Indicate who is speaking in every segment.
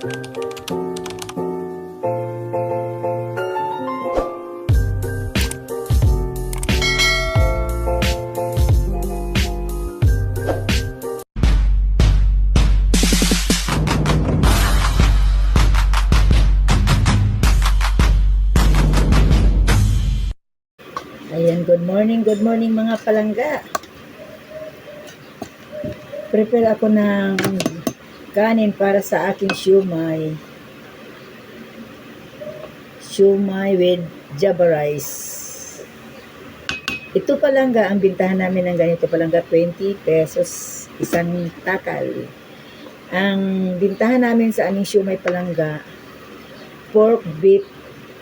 Speaker 1: Ayan, good morning, good morning mga palangga. Prepare ako ng kanin para sa aking siumay. Siumay with java rice. Ito palangga, ang bintahan namin ng ganito palangga, 20 pesos isang takal. Ang bintahan namin sa aming siumay palangga, pork, beef,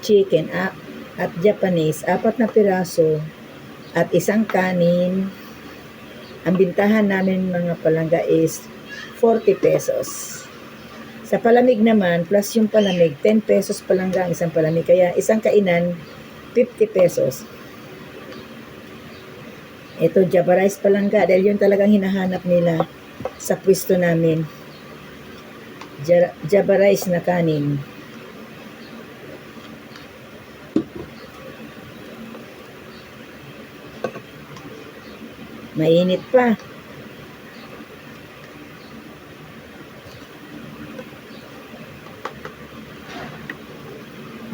Speaker 1: chicken, ah, at Japanese, apat na piraso at isang kanin. Ang bintahan namin mga palangga is 40 pesos. Sa palamig naman, plus yung palamig, 10 pesos palangga ang isang palamig. Kaya isang kainan, 50 pesos. Ito, Java rice palangga dahil yun talagang hinahanap nila sa pwesto namin. Ja- Java rice na kanin. Mainit pa.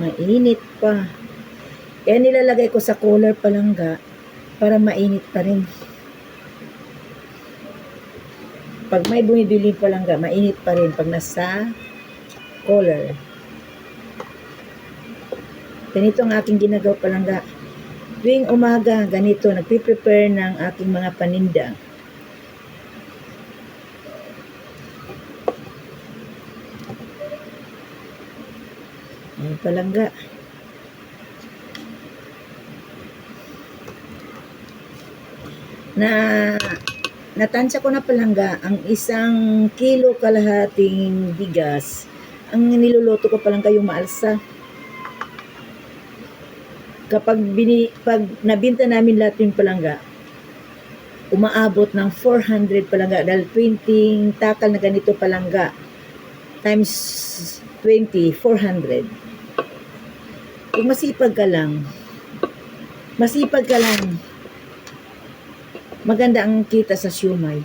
Speaker 1: Mainit pa. Kaya nilalagay ko sa cooler palangga para mainit pa rin. Pag may bumibili palangga, mainit pa rin pag nasa cooler. Ganito ang aking ginagawa palangga. Tuwing umaga, ganito, nagpiprepare ng aking mga paninda. Ayan palangga. Na natansya ko na palangga ang isang kilo kalahating bigas. Ang niluluto ko palangga yung maalsa kapag bini, pag nabinta namin lahat yung palangga, umaabot ng 400 palangga dahil 20 takal na ganito palangga times 20, 400. Kung masipag ka lang, masipag ka lang, maganda ang kita sa siumay.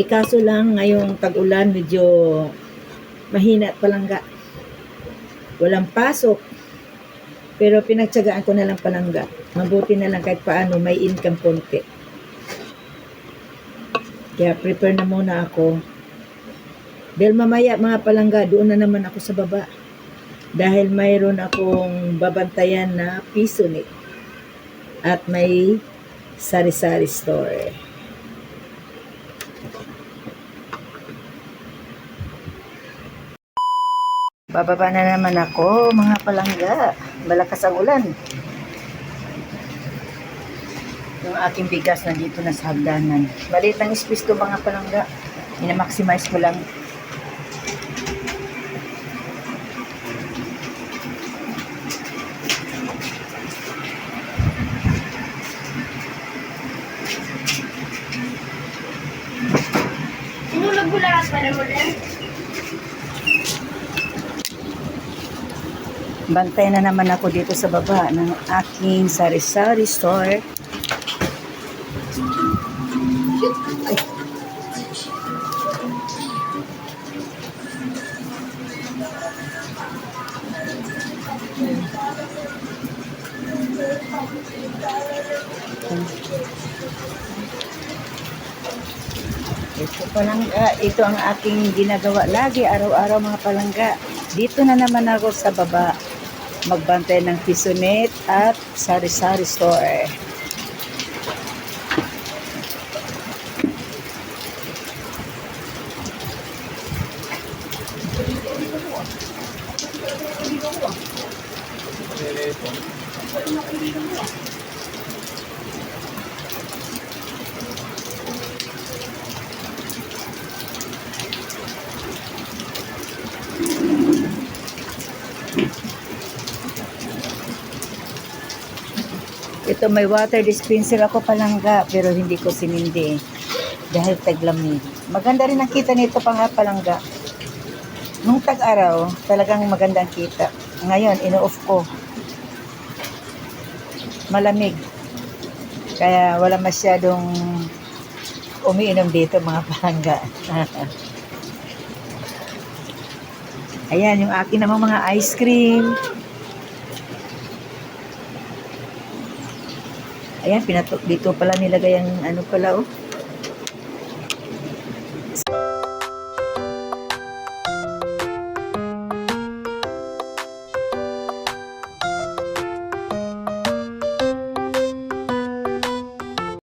Speaker 1: Ikaso lang ngayong tag-ulan medyo mahina at palangga. Walang pasok. Pero pinagtsagaan ko na lang palangga. Mabuti na lang kahit paano may income konti. Kaya prepare na muna ako. Dahil mamaya mga palangga, doon na naman ako sa baba. Dahil mayroon akong babantayan na piso ni at may sari-sari store. Bababa na naman ako, mga palangga. Malakas ang ulan. Yung aking bigas nandito na sa hagdanan. Maliit lang space to mga palangga. Ina-maximize ko lang.
Speaker 2: Sinulog mo lahat para mo rin.
Speaker 1: Bantay na naman ako dito sa baba ng aking sari-sari store. Ito, palangga. Ah, ito ang aking ginagawa lagi, araw-araw mga palangga. Dito na naman ako sa baba. Magbantay ng pisonet at sari-sari store. Thank you. Ito may water dispenser ako palangga pero hindi ko sinindi dahil taglamig. Maganda rin ang kita nito pang palangga. Nung tag-araw, talagang maganda ang kita. Ngayon, ino-off ko. Malamig. Kaya wala masyadong umiinom dito mga palangga. Ayan, yung akin namang mga ice cream. Ayan, pinatok dito pala nilagay ang ano pala oh.